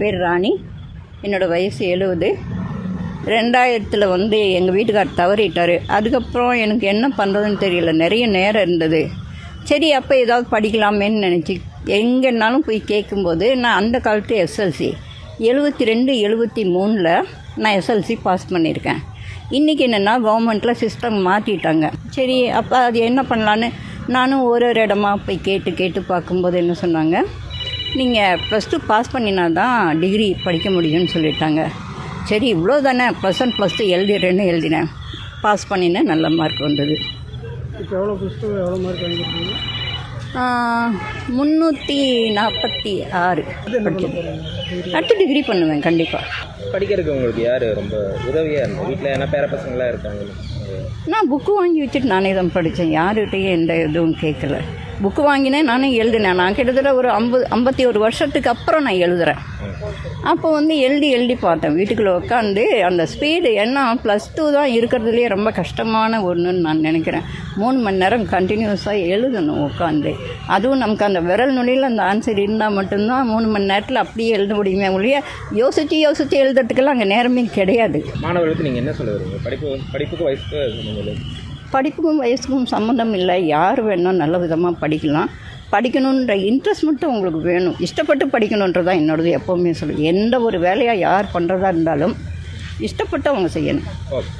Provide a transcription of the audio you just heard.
பேர் ராணி. என்னோடய வயசு எழுபது ரெண்டாயிரத்தில் வந்து எங்கள் வீட்டுக்கார் தவறிட்டார். அதுக்கப்புறம் எனக்கு என்ன பண்ணுறதுன்னு தெரியல. நிறைய நேரம் இருந்தது. சரி அப்போ ஏதாவது படிக்கலாமேன்னு நினச்சி எங்கேனாலும் போய் கேட்கும்போது நான் அந்த காலத்து எஸ்எல்சி எழுபத்தி ரெண்டு எழுபத்தி மூணில் நான் எஸ்எல்சி பாஸ் பண்ணியிருக்கேன். இன்றைக்கி என்னென்னா கவர்மெண்ட்டில் சிஸ்டம் மாற்றிட்டாங்க சரி அப்போ அது என்ன பண்ணலான்னு நானும் ஒரு ஒரு இடமா போய் கேட்டு கேட்டு பார்க்கும்போது என்ன சொன்னாங்க? நீங்கள் ப்ளஸ் டூ பாஸ் பண்ணினா தான் டிகிரி படிக்க முடியும்னு சொல்லிட்டாங்க. சரி இவ்வளோ தானே ப்ளஸ் ஒன் ப்ளஸ் டூ எழுதிடுறேன்னு எழுதினேன். பாஸ் பண்ணினேன் நல்ல மார்க் வந்தது. இப்போ எவ்வளோ ப்ளஸ் டூ எவ்வளோ மார்க் வாங்கியிருக்கீங்க? முந்நூற்றி நாற்பத்தி ஆறு படிச்சது. அடுத்து டிகிரி பண்ணுவேன் கண்டிப்பாக படிக்கிறதுக்கு உங்களுக்கு யார் ரொம்ப உதவியாக இருந்தது? வீட்டில் ஏன்னா பேர பசங்களாம் இருக்காங்க. நான் புக்கு வாங்கி வச்சுட்டு நானே தான் படித்தேன் யாருகிட்டையும் எந்த இதுவும் கேட்கல புக்கு வாங்கினேன் நானும் எழுதினேன். நான் கிட்டத்தட்ட ஒரு ஐம்பது ஐம்பத்தி ஒரு வருஷத்துக்கு அப்புறம் நான் எழுதுகிறேன் அப்போ வந்து எழுதி எழுதி பார்த்தேன். வீட்டுக்குள்ளே உட்காந்து அந்த ஸ்பீடு என்ன ப்ளஸ் டூ தான் இருக்கிறதுலேயே ரொம்ப கஷ்டமான ஒன்றுன்னு நான் நினைக்கிறேன். மூணு மணி நேரம் கண்டினியூஸாக எழுதணும் உட்காந்து அதுவும் நமக்கு அந்த விரல் நுனியில் அந்த ஆன்சர் இருந்தால் மட்டும்தான் மூணு மணி நேரத்தில் அப்படியே எழுத முடியுமே ஒழிய யோசித்து யோசித்து எழுதுறதுக்கெல்லாம் அங்கே நேரமே கிடையாது. மாணவர்களுக்கு நீங்கள் என்ன சொல்ல படிப்பு படிப்புக்கு வயசுக்கு படிப்புக்கும் வயசுக்கும் சம்மந்தம் இல்லை. யார் வேணால் நல்ல விதமாக படிக்கலாம். படிக்கணுன்ற இன்ட்ரெஸ்ட் மட்டும் உங்களுக்கு வேணும். இஷ்டப்பட்டு படிக்கணுன்றது தான் என்னோடது எப்போவுமே சொல்லு எந்த ஒரு வேலையாக யார் பண்ணுறதா இருந்தாலும் இஷ்டப்பட்டு அவங்க செய்யணும். ஓகே.